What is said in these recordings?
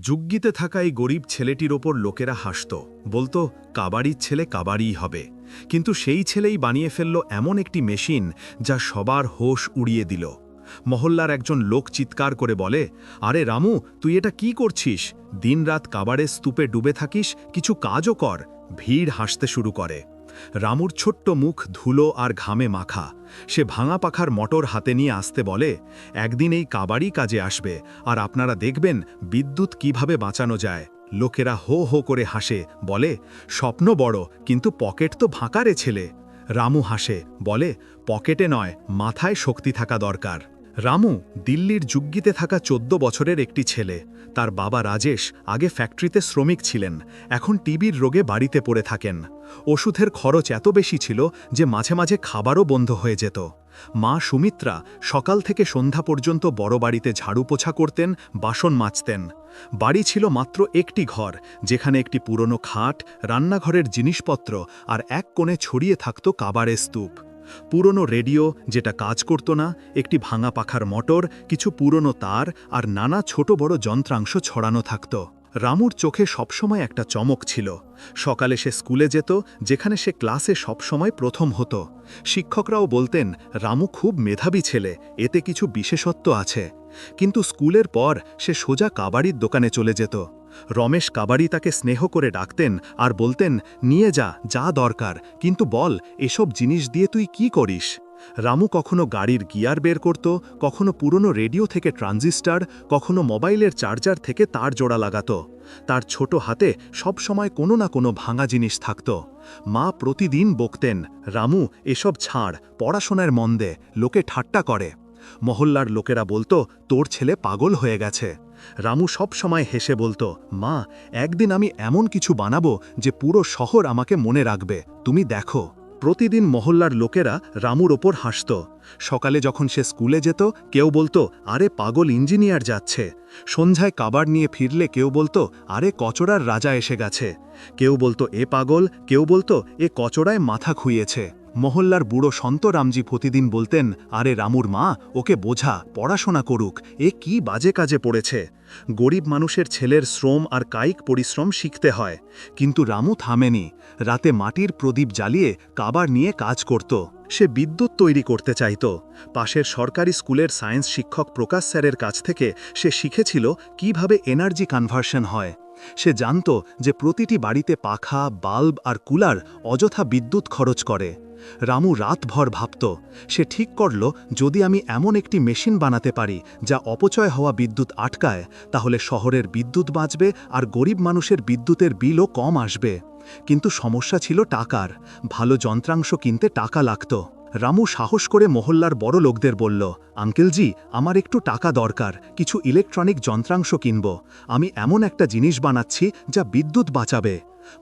যুগ্গিতে থাকা এই গরিব ছেলেটির ওপর লোকেরা হাসত, বলতো, কাবাড়ির ছেলে কাবাড়িই হবে। কিন্তু সেই ছেলেই বানিয়ে ফেলল এমন একটি মেশিন যা সবার হোশ উড়িয়ে দিল। মহল্লার একজন লোক চিৎকার করে বলে, আরে রামু, তুই এটা কি করছিস? দিনরাত কাবাড়ের স্তূপে ডুবে থাকিস, কিছু কাজও কর। ভিড় হাসতে শুরু করে। রামুর ছোট্ট মুখ ধুলো আর ঘামে মাখা। সে ভাঙা পাখার মটর হাতে নিয়ে আসতে বলে, একদিন এই কাবাড়ি কাজে আসবে, আর আপনারা দেখবেন বিদ্যুৎ কীভাবে বাঁচানো যায়। লোকেরা হো হো করে হাসে, বলে, স্বপ্ন বড়, কিন্তু পকেট তো ভাঁকারে ছেলে। রামু হাসে, বলে, পকেটে নয়, মাথায় শক্তি থাকা দরকার। রামু দিল্লির যুগ্গিতে থাকা চোদ্দ বছরের একটি ছেলে। তার বাবা রাজেশ আগে ফ্যাক্টরিতে শ্রমিক ছিলেন, এখন টিবির রোগে বাড়িতে পড়ে থাকেন। ওষুধের খরচ এত বেশি ছিল যে মাঝে মাঝে খাবারও বন্ধ হয়ে যেত। মা সুমিত্রা সকাল থেকে সন্ধ্যা পর্যন্ত বড় বাড়িতে ঝাড়ু পোছা করতেন, বাসন মাজতেন। বাড়ি ছিল মাত্র একটি ঘর, যেখানে একটি পুরনো খাট, রান্নাঘরের জিনিসপত্র আর এক কোণে ছড়িয়ে থাকত কাবারের স্তূপ। পুরনো রেডিও যেটা কাজ করত না, একটি ভাঙা পাখার মোটর, কিছু পুরনো তার আর নানা ছোট বড় যন্ত্রাংশ ছড়ানো থাকত। রামুর চোখে সবসময় একটা চমক ছিল। সকালে সে স্কুলে যেত, যেখানে সে ক্লাসে সবসময় প্রথম হতো। শিক্ষকরাও বলতেন, রামু খুব মেধাবী ছেলে, এতে কিছু বিশেষত্ব আছে। কিন্তু স্কুলের পর সে সোজা কাবাড়ির দোকানে চলে যেত। রমেশ কাবাড়ি তাকে স্নেহ করে ডাকতেন আর বলতেন, নিয়ে যা যা দরকার, কিন্তু বল, এসব জিনিস দিয়ে তুই কি করিস? রামু কখনো গাড়ির গিয়ার বের করত, কখনো পুরনো রেডিও থেকে ট্রানজিস্টার, কখনো মোবাইলের চার্জার থেকে তার জোড়া লাগাত। তার ছোট হাতে সব সময় কোনো না কোনো ভাঙা জিনিস থাকত। মা প্রতিদিন বকতেন, রামু, এসব ছাড়, পড়াশোনার মন্দে, লোকে ঠাট্টা করে। মহল্লার লোকেরা বলতো, তোর ছেলে পাগল হয়ে গেছে। রামু সব সময় হেসে বলতো, মা, একদিন আমি এমন কিছু বানাবো যে পুরো শহর আমাকে মনে রাখবে। তুমি দেখো। প্রতিদিন মহল্লার লোকেরা রামুর ওপর হাসত। সকালে যখন সে স্কুলে যেত, কেউ বলতো, আরে পাগল ইঞ্জিনিয়ার যাচ্ছে। সন্ধ্যায় কাবার নিয়ে ফিরলে কেউ বলতো, আরে কচড়ার রাজা এসে গেছে। কেউ বলতো, এ পাগল। কেউ বলতো, এ কচড়ায় মাথা খুইয়েছে। মহল্লার বুড়ো সন্তরামজি প্রতিদিন বলতেন, আরে রামুর মা, ওকে বোঝা, পড়াশোনা করুক, এ কি বাজে কাজে পড়েছে। গরিব মানুষের ছেলের শ্রম আর কায়িক পরিশ্রম শিখতে হয়। কিন্তু রামু থামেনি। রাতে মাটির প্রদীপ জ্বালিয়ে কাবার নিয়ে কাজ করত। সে বিদ্যুৎ তৈরি করতে চাইত। পাশের সরকারি স্কুলের সায়েন্স শিক্ষক প্রকাশ স্যারের কাছ থেকে সে শিখেছিল কীভাবে এনার্জি কনভার্সন হয়। সে জানত যে প্রতিটি বাড়িতে পাখা, বাল্ব আর কুলার অযথা বিদ্যুৎ খরচ করে। রামু রাতভর ভাবত, সে ঠিক করল, যদি আমি এমন একটি মেশিন বানাতে পারি যা অপচয় হওয়া বিদ্যুৎ আটকায়, তাহলে শহরের বিদ্যুৎ বাঁচবে আর গরিব মানুষের বিদ্যুতের বিলও কম আসবে। কিন্তু সমস্যা ছিল টাকার। ভালো যন্ত্রাংশ কিনতে টাকা লাগত। রামু সাহস করে মহল্লার বড় লোকদের বলল, আঙ্কেলজি, আমার একটু টাকা দরকার, কিছু ইলেকট্রনিক যন্ত্রাংশ কিনব। আমি এমন একটা জিনিস বানাচ্ছি যা বিদ্যুৎ বাঁচাবে।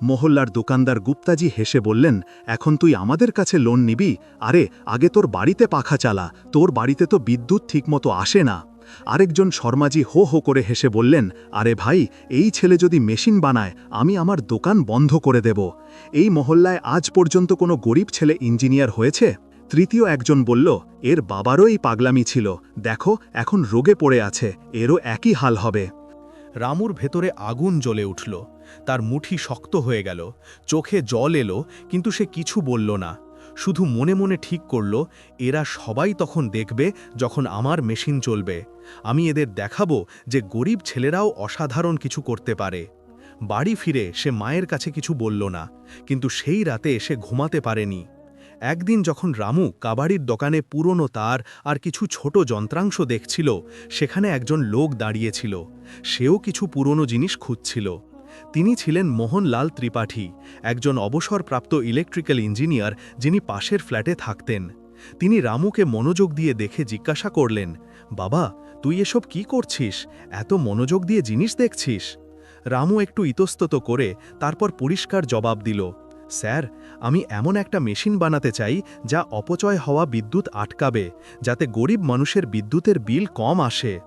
মহল্লার দোকানদার গুপ্তাজি হেসে বললেন, এখন তুই আমাদের কাছে লোন নিবি? আরে, আগে তোর বাড়িতে পাখা চালা, তোর বাড়িতে তো বিদ্যুৎ ঠিকমতো আসে না। আরেকজন শর্মাজি হো হো করে হেসে বললেন, আরে ভাই, এই ছেলে যদি মেশিন বানায়, আমি আমার দোকান বন্ধ করে দেব। এই মহল্লায় আজ পর্যন্ত কোনো গরিব ছেলে ইঞ্জিনিয়ার হয়েছে? তৃতীয় একজন বলল, এর বাবারও এই পাগলামি ছিল। দেখো, এখন রোগে পড়ে আছে। এরও একই হাল হবে। রামুর ভেতরে আগুন জ্বলে উঠল। তার মুঠি শক্ত হয়ে গেল। চোখে জল এলো, কিন্তু সে কিছু বলল না। শুধু মনে মনে ঠিক করল, এরা সবাই তখন দেখবে যখন আমার মেশিন চলবে। আমি এদের দেখাবো যে গরিব ছেলেরাও অসাধারণ কিছু করতে পারে। বাড়ি ফিরে সে মায়ের কাছে কিছু বলল না, কিন্তু সেই রাতে সে ঘুমাতে পারেনি। একদিন যখন রামু কাবাড়ির দোকানে পুরনো তার আর কিছু ছোট যন্ত্রাংশ দেখছিল, সেখানে একজন লোক দাঁড়িয়েছিল। সেও কিছু পুরনো জিনিস খুঁজছিল। তিনি ছিলেন মোহনলাল ত্রিপাঠী, একজন অবসরপ্রাপ্ত ইলেকট্রিক্যাল ইঞ্জিনিয়ার যিনি পাশের ফ্ল্যাটে থাকতেন। তিনি রামুকে মনোযোগ দিয়ে দেখে জিজ্ঞাসা করলেন, বাবা, তুই এসব কি করছিস? এত মনোযোগ দিয়ে জিনিস দেখছিস? রামু একটু ইতস্তত করে তারপর পরিষ্কার জবাব দিল স্যার, আমি এমন একটা মেশিন বানাতে চাই যা অপচয় হওয়া বিদ্যুৎ আটকাবে, যাতে গরিব মানুষের বিদ্যুতের বিল কম আসে।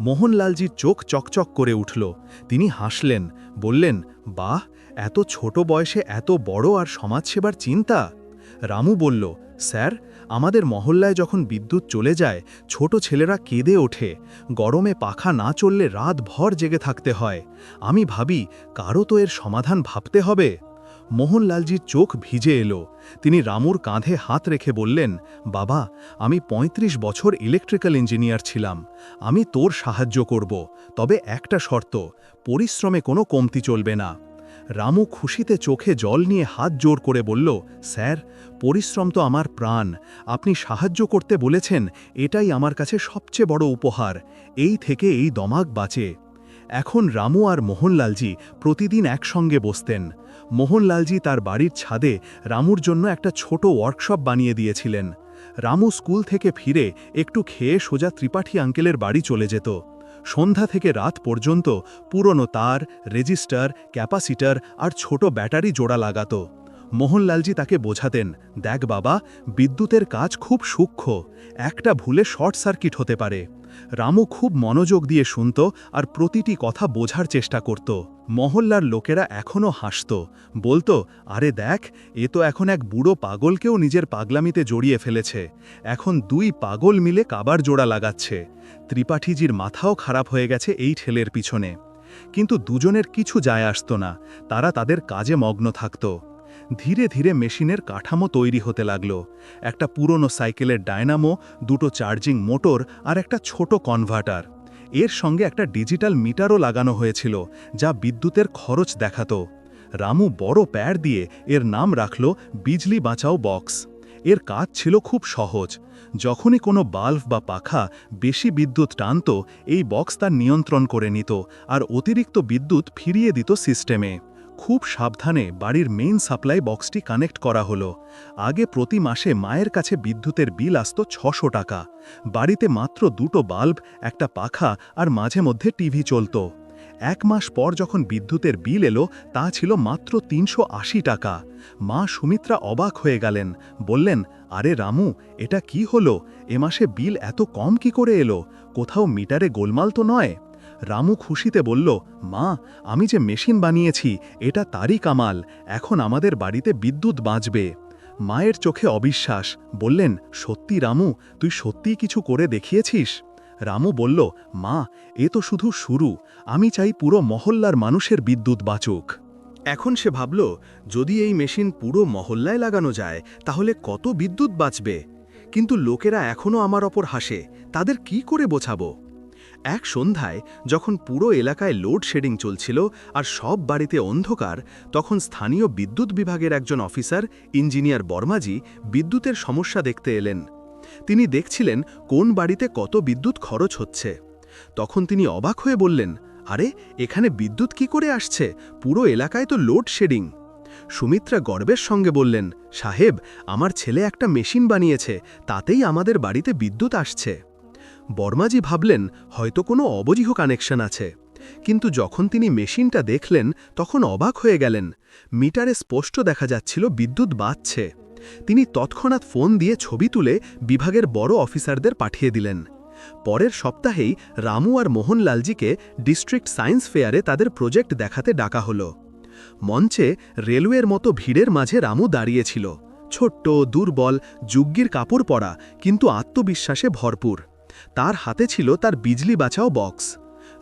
মোহনলালজির চোখ চকচক করে উঠল। তিনি হাসলেন, বললেন, বাহ, এত ছোট বয়সে এত বড় আর সমাজসেবার চিন্তা? রামু বলল, স্যার, আমাদের মহল্লায় যখন বিদ্যুৎ চলে যায়, ছোট ছেলেরা কেঁদে ওঠে। গরমে পাখা না চললে রাত ভর জেগে থাকতে হয়। আমি ভাবি কারও তো এর সমাধান ভাবতে হবে? মোহনলালজির চোখ ভিজে এলো। তিনি রামুর কাঁধে হাত রেখে বললেন, বাবা, আমি ৩৫ বছর ইলেকট্রিক্যাল ইঞ্জিনিয়ার ছিলাম। আমি তোর সাহায্য করব। তবে একটা শর্ত, পরিশ্রমে কোনো কমতি চলবে না। রামু খুশিতে চোখে জল নিয়ে হাত জোর করে বলল, স্যার, পরিশ্রম তো আমার প্রাণ। আপনি সাহায্য করতে বলেছেন, এটাই আমার কাছে সবচেয়ে বড় উপহার। এই থেকে এই দমাগ বাঁচে। এখন রামু আর মোহনলালজি প্রতিদিন একসঙ্গে বসতেন। মোহনলালজি তার বাড়ির ছাদে রামুর জন্য একটা ছোট ওয়ার্কশপ বানিয়ে দিয়েছিলেন। রামু স্কুল থেকে ফিরে একটু খেয়ে সোজা ত্রিপাঠী আঙ্কেলের বাড়ি চলে যেত। সন্ধ্যা থেকে রাত পর্যন্ত পুরনো তার, রেজিস্টার, ক্যাপাসিটার আর ছোট ব্যাটারি জোড়া লাগাত। মোহনলালজি তাকে বোঝাতেন, দেখ বাবা, বিদ্যুতের কাজ খুব সূক্ষ্ম, একটা ভুলে শর্ট সার্কিট হতে পারে। রামু খুব মনোযোগ দিয়ে শুনত আর প্রতিটি কথা বোঝার চেষ্টা করত। মহল্লার লোকেরা এখনও হাসত। বলতো, আরে দেখ, এ তো এখন এক বুড়ো পাগলকেও নিজের পাগলামিতে জড়িয়ে ফেলেছে। এখন দুই পাগল মিলে কাবার জোড়া লাগাচ্ছে। ত্রিপাঠীজির মাথাও খারাপ হয়ে গেছে এই ঠেলের পিছনে। কিন্তু দুজনের কিছু যায় আসত না। তারা তাদের কাজে মগ্ন থাকত। ধীরে ধীরে মেশিনের কাঠামো তৈরি হতে লাগল। একটা পুরনো সাইকেলের ডায়নামো, দুটো চার্জিং মোটর আর একটা ছোট কনভার্টার। এর সঙ্গে একটা ডিজিটাল মিটারও লাগানো হয়েছিল, যা বিদ্যুতের খরচ দেখাত। রামু বড় প্যাড দিয়ে এর নাম রাখল বিজলি বাঁচাও বক্স। এর কাজ ছিল খুব সহজ। যখনই কোনো বাল্ব বা পাখা বেশি বিদ্যুৎ টানত, এই বক্স তার নিয়ন্ত্রণ করে নিত আর অতিরিক্ত বিদ্যুৎ ফিরিয়ে দিত সিস্টেমে। খুব সাবধানে বাড়ির মেইন সাপ্লাই বক্সটি কানেক্ট করা হলো। আগে প্রতি মাসে মায়ের কাছে বিদ্যুতের বিল আসত ছশো টাকা। বাড়িতে মাত্র দুটো বাল্ব, একটা পাখা আর মাঝে মধ্যে টিভি চলত। এক মাস পর যখন বিদ্যুতের বিল এলো, তা ছিল মাত্র তিনশো আশি টাকা। মা সুমিত্রা অবাক হয়ে গেলেন। বললেন, আরে রামু, এটা কি হলো? এ মাসে বিল এত কম কি করে এলো? কোথাও মিটারে গোলমাল তো নয়? রামু খুশিতে বলল, মা, আমি যে মেশিন বানিয়েছি, এটা তারই কামাল। এখন আমাদের বাড়িতে বিদ্যুৎ বাঁচবে। মায়ের চোখে অবিশ্বাস, বললেন, সত্যি রামু, তুই সত্যিই কিছু করে দেখিয়েছিস? রামু বলল, মা, এ তো শুধু শুরু, আমি চাই পুরো মহল্লার মানুষের বিদ্যুৎ বাঁচুক। এখন সে ভাবল, যদি এই মেশিন পুরো মহল্লায় লাগানো যায়, তাহলে কত বিদ্যুৎ বাঁচবে? কিন্তু লোকেরা এখনও আমার ওপর হাসে, তাদের কি করে বোঝাবো? এক সন্ধ্যায় যখন পুরো এলাকায় লোডশেডিং চলছিল আর সব বাড়িতে অন্ধকার, তখন স্থানীয় বিদ্যুৎ বিভাগের একজন অফিসার, ইঞ্জিনিয়ার বর্মাজি, বিদ্যুতের সমস্যা দেখতে এলেন। তিনি দেখছিলেন কোন বাড়িতে কত বিদ্যুৎ খরচ হচ্ছে। তখন তিনি অবাক হয়ে বললেন, আরে, এখানে বিদ্যুৎ কি করে আসছে? পুরো এলাকায় তো লোডশেডিং। সুমিত্রা গর্বের সঙ্গে বললেন, সাহেব, আমার ছেলে একটা মেশিন বানিয়েছে, তাতেই আমাদের বাড়িতে বিদ্যুৎ আসছে। বর্মাজি ভাবলেন, হয়তো কোনো অবজিহ কানেকশন আছে। কিন্তু যখন তিনি মেশিনটা দেখলেন, তখন অবাক হয়ে গেলেন। মিটারে স্পষ্ট দেখা যাচ্ছিল বিদ্যুৎ বাঁচছে তিনি তৎক্ষণাৎ ফোন দিয়ে ছবি তুলে বিভাগের বড় অফিসারদের পাঠিয়ে দিলেন। পরের সপ্তাহেই রামু আর মোহনলালজিকে ডিস্ট্রিক্ট সায়েন্স ফেয়ারে তাদের প্রজেক্ট দেখাতে ডাকা হলো। মঞ্চে রেলওয়ের মতো ভিড়ের মাঝে রামু দাঁড়িয়েছিল। ছোট্ট, দুর্বল, যুগ্গির কাপড় পরা, কিন্তু আত্মবিশ্বাসে ভরপুর। তার হাতে ছিল তার বিজলি বাঁচাও বক্স।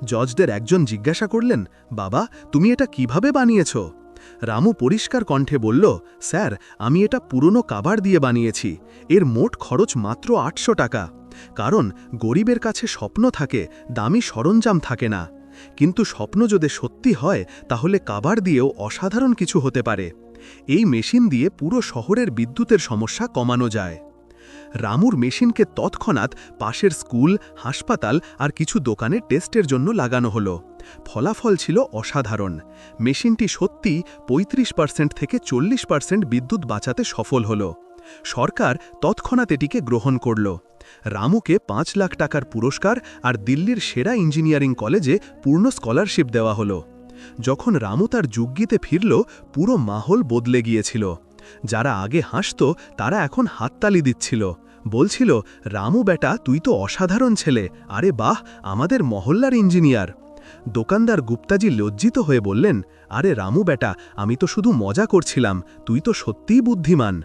জজদের একজন জিজ্ঞাসা করলেন, বাবা, তুমি এটা কীভাবে বানিয়েছ? রামু পরিষ্কার কণ্ঠে বলল, স্যার, আমি এটা পুরনো কাবার দিয়ে বানিয়েছি। এর মোট খরচ মাত্র আটশো টাকা। কারণ গরিবের কাছে স্বপ্ন থাকে, দামি সরঞ্জাম থাকে না। কিন্তু স্বপ্ন যদি সত্যি হয়, তাহলে কাবার দিয়েও অসাধারণ কিছু হতে পারে। এই মেশিন দিয়ে পুরো শহরের বিদ্যুতের সমস্যা কমানো যায়। রামুর মেশিনকে তৎক্ষণাৎ পাশের স্কুল, হাসপাতাল আর কিছু দোকানে টেস্টের জন্য লাগানো হলো। ফলাফল ছিল অসাধারণ। মেশিনটি সত্যি ৩৫ পার্সেন্ট থেকে চল্লিশ বিদ্যুৎ বাঁচাতে সফল হল। সরকার তৎক্ষণাৎ এটিকে গ্রহণ করল। রামুকে পাঁচ লাখ টাকার পুরস্কার আর দিল্লির সেরা ইঞ্জিনিয়ারিং কলেজে পূর্ণ স্কলারশিপ দেওয়া হলো। যখন রামু তার যুগ্গিতে ফিরল, পুরো মাহল বদলে গিয়েছিল। যারা আগে হাসত, তারা এখন হাততালি দিচ্ছিল। বলছিল, রামু বেটা, তুই তো অসাধারণ ছেলে। আরে বাহ, আমাদের মহল্লার ইঞ্জিনিয়ার। দোকানদার গুপ্তাজি লজ্জিত হয়ে বললেন, আরে রামু বেটা, আমি তো শুধু মজা করছিলাম, তুই তো সত্যিই বুদ্ধিমান।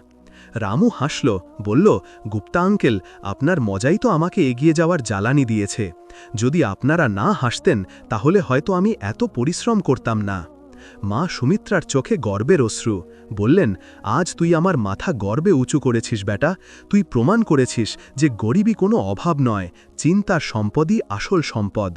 রামু হাসল, বলল, গুপ্তা আঙ্কেল, আপনার মজাই তো আমাকে এগিয়ে যাওয়ার জ্বালানি দিয়েছে। যদি আপনারা না হাসতেন, তাহলে হয়তো আমি এত পরিশ্রম করতাম না। মা সুমিত্রার চোখে গর্বের অশ্রু। বললেন, আজ তুই আমার মাথা গর্বে উঁচু করেছিস বেটা। তুই প্রমাণ করেছিস যে গরিবই কোনো অভাব নয়, চিন্তার সম্পদই আসল সম্পদ।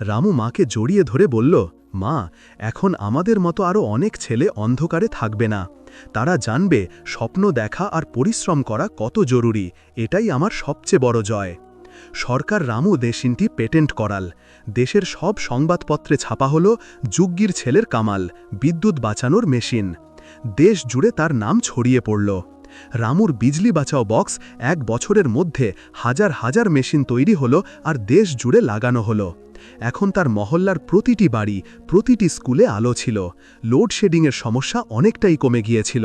রামু মাকে জড়িয়ে ধরে বলল, মা, এখন আমাদের মতো আরও অনেক ছেলে অন্ধকারে থাকবে না। তারা জানবে স্বপ্ন দেখা আর পরিশ্রম করা কত জরুরি, এটাই আমার সবচেয়ে বড় জয়। সরকার রামু দেশিনটি পেটেন্ট করাল। দেশের সব সংবাদপত্রে ছাপা হল যুগ্গির ছেলের কামাল, বিদ্যুৎ বাঁচানোর মেশিন। দেশ জুড়ে তার নাম ছড়িয়ে পড়ল। রামুর বিজলি বাঁচাও বক্স এক বছরের মধ্যে হাজার হাজার মেশিন তৈরি হলো আর দেশ জুড়ে লাগানো হলো। এখন তার মহল্লার প্রতিটি বাড়ি, প্রতিটি স্কুলে আলো ছিল। লোডশেডিংয়ের সমস্যা অনেকটাই কমে গিয়েছিল।